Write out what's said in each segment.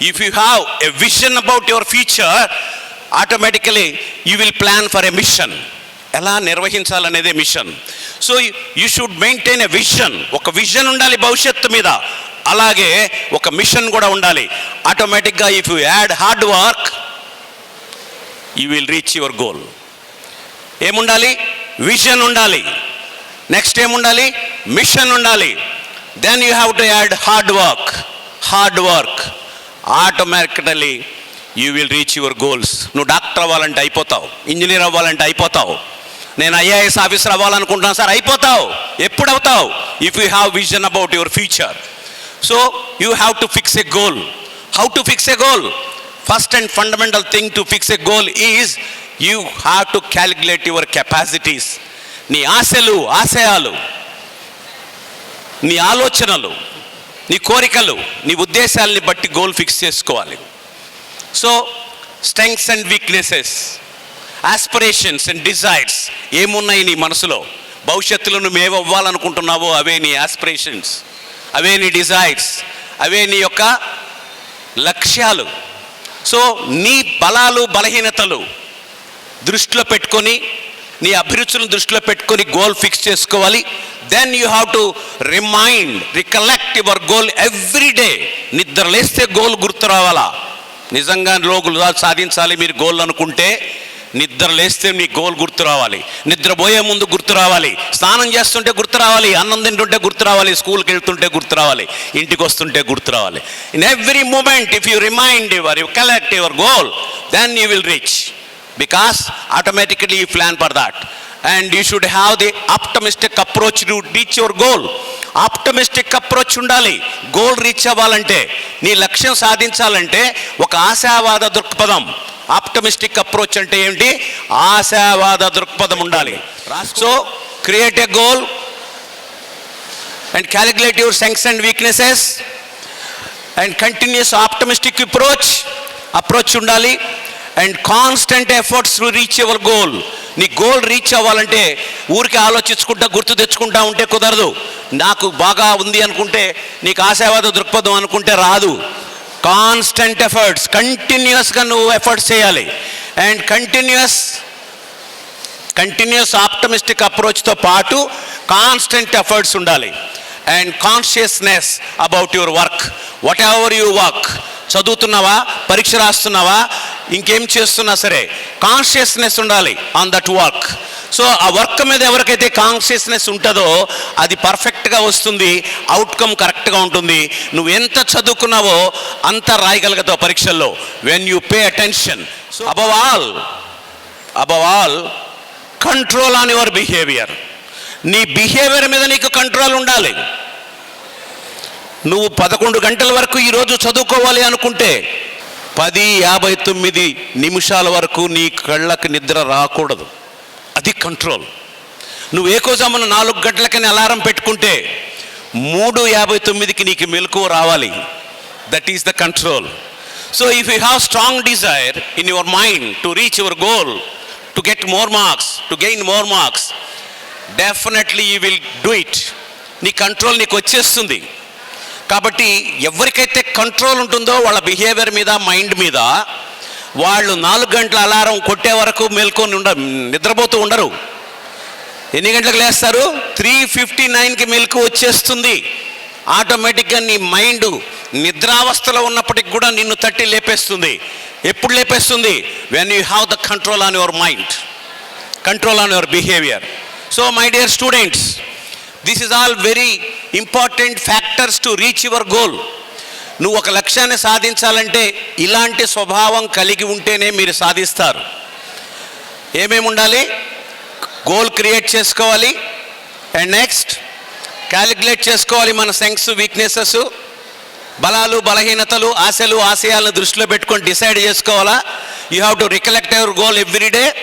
If you have a vision about your future automatically you will plan for a mission ఎలా నిర్వహించాలనేదే mission so you should maintain a vision ఒక vision ఉండాలి భవిష్యత్తు మీద. అలాగే ఒక mission కూడా ఉండాలి. ఆటోమేటిక్గా if you add hard work you will reach your goal ఏముండాలి? విజన్ ఉండాలి. నెక్స్ట్ ఏముండాలి? మిషన్ ఉండాలి. Then you have to add hard work hard work automatically you will reach your goals నువ్వు డాక్టర్ అవ్వాలంటే అయిపోతావు. ఇంజనీర్ అవ్వాలంటే అయిపోతావు. నేను ఐఏఎస్ ఆఫీసర్ అవ్వాలనుకుంటున్నాను సార్ అయిపోతావు. ఎప్పుడు అవుతావు? If you have vision about your future so you have to fix a goal how to fix a goal first and fundamental thing to fix a goal is you have to calculate your capacities నీ ఆశలు ఆశయాలు నీ ఆలోచనలు నీ కోరికలు నీ ఉద్దేశాలని బట్టి గోల్ ఫిక్స్ చేసుకోవాలి. So strengths and weaknesses aspirations and desires ఏమున్నాయి నీ మనసులో? భవిష్యత్తులో నువ్వు ఏవి అవే నీ ఆస్పిరేషన్స్ అవే నీ డిజైర్స్ అవే నీ యొక్క లక్ష్యాలు. సో నీ బలాలు బలహీనతలు దృష్టిలో పెట్టుకొని నీ అభిరుచులను దృష్టిలో పెట్టుకొని గోల్ ఫిక్స్ చేసుకోవాలి. Then you have to remind recollect your goal every day నిద్ర లేస్తే గోల్ గుర్తు రావాలా? నిజంగా లోగులు సాధించాలి మీరు గోల్ అనుకుంటే నిద్ర లేస్తే మీ గోల్ గుర్తు రావాలి. నిద్రపోయే ముందు గుర్తు రావాలి. స్నానం చేస్తుంటే గుర్తు రావాలి. అన్నం తింటుంటే గుర్తు రావాలి. స్కూల్కి వెళ్తుంటే గుర్తు రావాలి. ఇంటికి వస్తుంటే గుర్తు రావాలి. In every moment if you remind your you collect your goal then you will reach because automatically you plan for that and you should have the optimistic approach to reach your goal. Optimistic approach ఉండాలి. Goal reach అవ్వాలంటే నీ లక్ష్యం సాధించాలంటే ఒక ఆశావాద దృక్పథం. Optimistic approach అంటే ఏమిటి ఆశావాద దృక్పథం ఉండాలి. So create a goal and calculate your strengths and weaknesses and continuous optimistic approach approach ఉండాలి. And constant efforts to reach your goal నీ గోల్ రీచ్ అవ్వాలంటే ఊరికి ఆలోచించుకుంటా గుర్తు తెచ్చుకుంటా ఉంటే కుదరదు. నాకు బాగా ఉంది అనుకుంటే నీకు ఆశావాద దృక్పథం అనుకుంటే రాదు. కాన్స్టెంట్ ఎఫర్ట్స్ కంటిన్యూస్గా నువ్వు ఎఫర్ట్స్ చేయాలి. అండ్ కంటిన్యూస్ కంటిన్యూస్ ఆప్టమిస్టిక్ అప్రోచ్తో పాటు కాన్స్టెంట్ ఎఫర్ట్స్ ఉండాలి. And consciousness about your work whatever you work చదువుతున్నావా? పరీక్ష రాస్తున్నావా? ఇంకేం చేస్తున్నా సరే కాన్షియస్నెస్ ఉండాలి ఆన్ దట్ వర్క్ సో ఆ వర్క్ మీద ఎవరికైతే కాన్షియస్నెస్ ఉంటుందో అది పర్ఫెక్ట్గా వస్తుంది అవుట్కమ్ కరెక్ట్గా ఉంటుంది. నువ్వు ఎంత చదువుకున్నావో అంత రాయగలుగుతావు పరీక్షల్లో. When you pay attention so above all above all control on your behaviour నీ బిహేవియర్ మీద నీకు కంట్రోల్ ఉండాలి. నువ్వు పదకొండు గంటల వరకు ఈరోజు చదువుకోవాలి అనుకుంటే పది యాభై తొమ్మిది నిమిషాల వరకు నీ కళ్ళకి నిద్ర రాకూడదు. అది కంట్రోల్ నువ్వు ఏకోజామున నాలుగు గంటలకని అలారం పెట్టుకుంటే మూడు యాభై తొమ్మిదికి నీకు మెలకువ రావాలి. That is the control so if you have strong desire in your mind to reach your goal to get more marks to gain more marks definitely you will do it నీ control నీకు వచ్చేస్తుంది. కాబట్టి ఎవరికైతే control ఉంటుందో వాళ్ళ behaviour మీద mind మీద వాళ్ళు నాలుగు గంటల అలారం కొట్టే వరకు మేల్కొని ఉండ నిద్రపోతూ ఉండరు. ఎన్ని గంటలకు లేస్తారు? త్రీ ఫిఫ్టీ నైన్కి మెలకు వచ్చేస్తుంది. ఆటోమేటిక్గా నీ మైండ్ నిద్రావస్థలో ఉన్నప్పటికి కూడా నిన్ను తట్టి లేపేస్తుంది. ఎప్పుడు లేపేస్తుంది? When you have the control on your mind control on your behaviour so my dear students this is all very important factors to reach your goal. నువ్వు ఒక లక్ష్యాన్ని సాధించాలంటే ఇలాంటి స్వభావం కలిగి ఉంటేనే మీరు సాధిస్తారు. ఏమేమి ఉండాలి? గోల్ క్రియేట్ చేసుకోవాలి. అండ్ నెక్స్ట్ క్యాలిక్యులేట్ చేసుకోవాలి మన సెంగ్స్ వీక్నెసెస్ బలాలు బలహీనతలు ఆశలు ఆశయాలను దృష్టిలో పెట్టుకొని డిసైడ్ చేసుకోవాలా? You have to recollect your goal every day.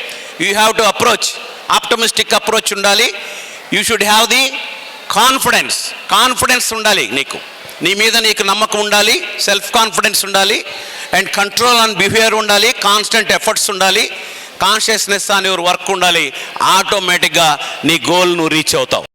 You have to approach optimistic approach ఉండాలి. You should have the confidence confidence ఉండాలి నీకు. నీ మీద నీకు నమ్మకం ఉండాలి సెల్ఫ్ కాన్ఫిడెన్స్ ఉండాలి అండ్ కంట్రోల్ ఆన్ బిహేవియర్ ఉండాలి కాన్స్టెంట్ ఎఫర్ట్స్ ఉండాలి కాన్షియస్నెస్ అనే వర్క్ ఉండాలి ఆటోమేటిక్గా నీ గోల్ నువ్వు రీచ్ అవుతావు.